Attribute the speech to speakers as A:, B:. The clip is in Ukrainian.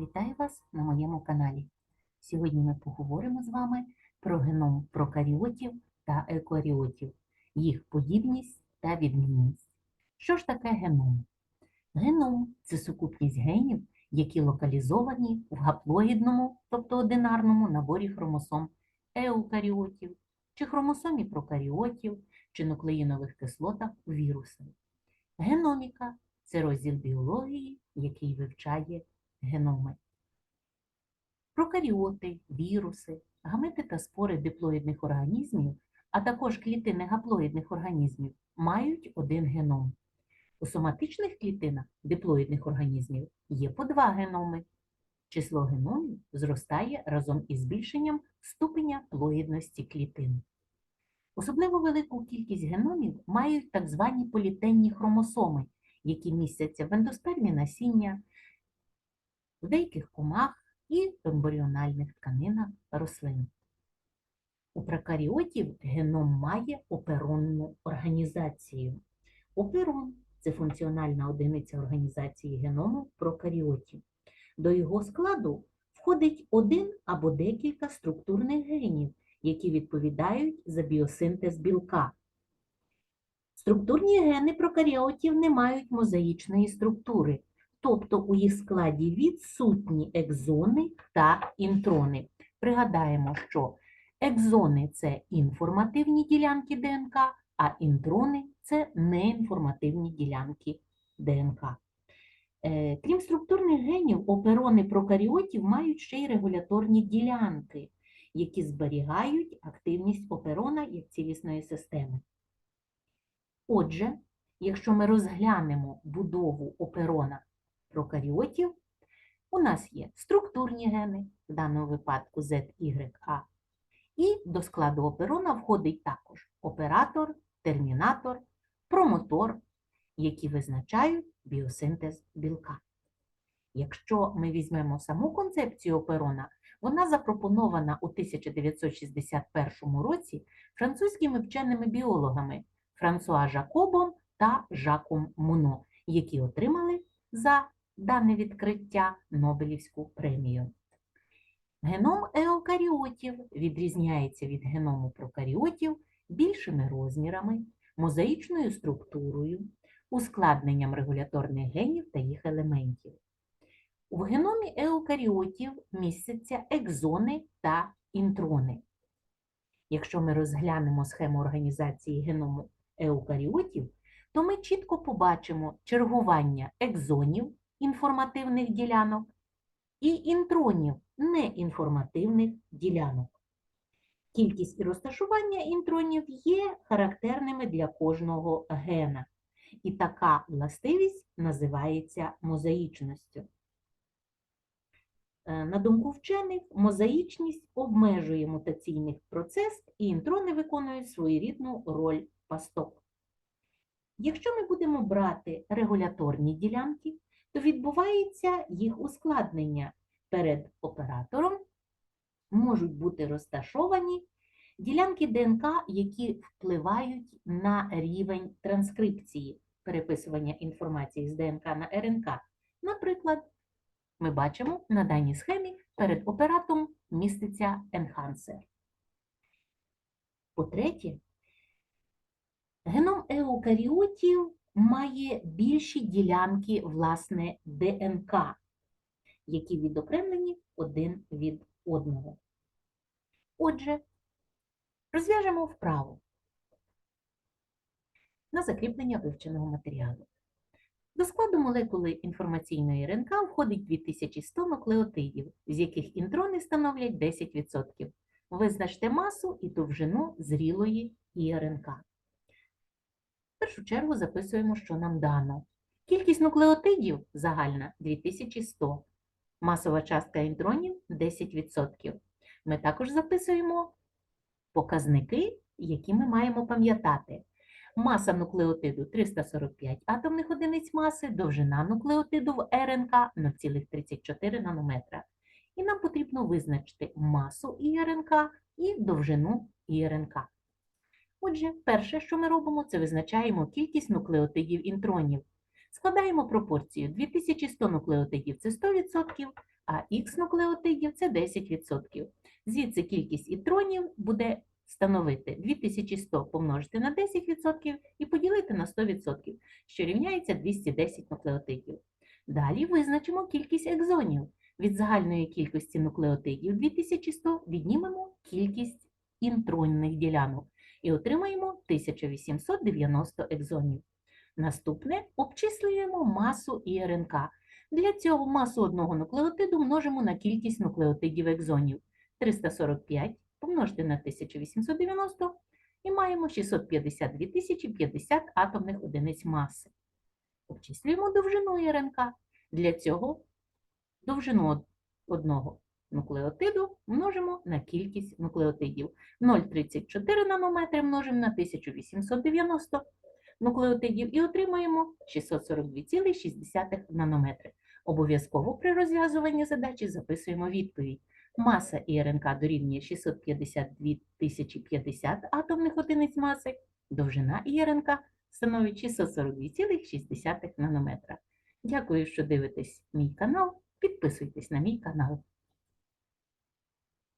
A: Вітаю вас на моєму каналі. Сьогодні ми поговоримо з вами про геном прокаріотів та еукаріотів, їх подібність та відмінність. Що ж таке геном? Геном це сукупність генів, які локалізовані в гаплоїдному, тобто одинарному наборі хромосом еукаріотів, чи хромосомі прокаріотів, чи нуклеїнових кислотах у вірусах. Геноміка це розділ біології, який вивчає геноми. Прокаріоти, віруси, гамети та спори диплоїдних організмів, а також клітини гаплоїдних організмів мають один геном. У соматичних клітинах диплоїдних організмів є по два геноми. Число геномів зростає разом із збільшенням ступеня плоїдності клітин. Особливо велику кількість геномів мають так звані політенні хромосоми, які містяться в ендоспермі насіння, в деяких комах і в ембріональних тканинах рослин. У прокаріотів геном має оперонну організацію. Оперон це функціональна одиниця організації геному прокаріотів. До його складу входить один або декілька структурних генів, які відповідають за біосинтез білка. Структурні гени прокаріотів не мають мозаїчної структури, тобто у їх складі відсутні екзони та інтрони. Пригадаємо, що екзони це інформативні ділянки ДНК, а інтрони це неінформативні ділянки ДНК. Е, Крім структурних генів, оперони прокаріотів мають ще й регуляторні ділянки, які зберігають активність оперона як цілісної системи. Отже, якщо ми розглянемо будову оперона прокаріотів, у нас є структурні гени, в даному випадку ZYA, і до складу оперона входить також оператор, термінатор, промотор, які визначають біосинтез білка. Якщо ми візьмемо саму концепцію оперона, вона запропонована у 1961 році французькими вченими біологами Франсуа Жакобом та Жаком Муно, які отримали за дане відкриття Нобелівську премію. Геном еукаріотів відрізняється від геному прокаріотів більшими розмірами, мозаїчною структурою, ускладненням регуляторних генів та їх елементів. У геномі еукаріотів містяться екзони та інтрони. Якщо ми розглянемо схему організації геному еукаріотів, то ми чітко побачимо чергування екзонів інформативних ділянок і інтронів неінформативних ділянок. Кількість і розташування інтронів є характерними для кожного гена, і така властивість називається мозаїчністю. Е, На думку вчених, мозаїчність обмежує мутаційний процес, і інтрони виконують своєрідну роль пасток. Якщо ми будемо брати регуляторні ділянки, то відбувається їх ускладнення. Перед оператором можуть бути розташовані ділянки ДНК, які впливають на рівень транскрипції, переписування інформації з ДНК на РНК. Наприклад, ми бачимо на даній схемі перед оператором міститься енхансер. По-третє, геном еукаріотів має більші ділянки власне ДНК, які відокремлені один від одного. Отже, розв'яжемо вправу на закріплення вивченого матеріалу. До складу молекули інформаційної РНК входить 2100 нуклеотидів, з яких інтрони становлять 10%. Визначте масу і довжину зрілої ІРНК. Першу чергу записуємо, що нам дано. Кількість нуклеотидів загальна 2100. Масова частка інтронів 10%. Ми також записуємо показники, які ми маємо пам'ятати. Маса нуклеотиду 345 атомних одиниць маси, довжина нуклеотиду в РНК 0,34 нанометра. І нам потрібно визначити масу ІРНК і довжину ІРНК. Отже, перше, що ми робимо, це визначаємо кількість нуклеотидів інтронів. Складаємо пропорцію 2100 нуклеотидів це 100%, а х нуклеотидів це 10%. Звідси кількість інтронів буде становити 2100 помножити на 10% і поділити на 100%, що рівняється 210 нуклеотидів. Далі визначимо кількість екзонів. Від загальної кількості нуклеотидів 2100 віднімемо кількість інтронних ділянок і отримаємо 1890 екзонів. Наступне обчислюємо масу ІРНК. Для цього масу одного нуклеотиду множимо на кількість нуклеотидів екзонів. 345 помножити на 1890 і маємо 652 тисячі 50 атомних одиниць маси. Обчислюємо довжину ІРНК. Для цього довжину одного нуклеотиду множимо на кількість нуклеотидів. 0,34 нанометри множимо на 1890 нуклеотидів і отримаємо 642,6 нанометри. Обов'язково при розв'язуванні задачі записуємо відповідь. Маса ІРНК дорівнює 652 тисячі 50 атомних одиниць маси, довжина ІРНК становить 642,6 нанометра. Дякую, що дивитесь мій канал. Підписуйтесь на мій канал.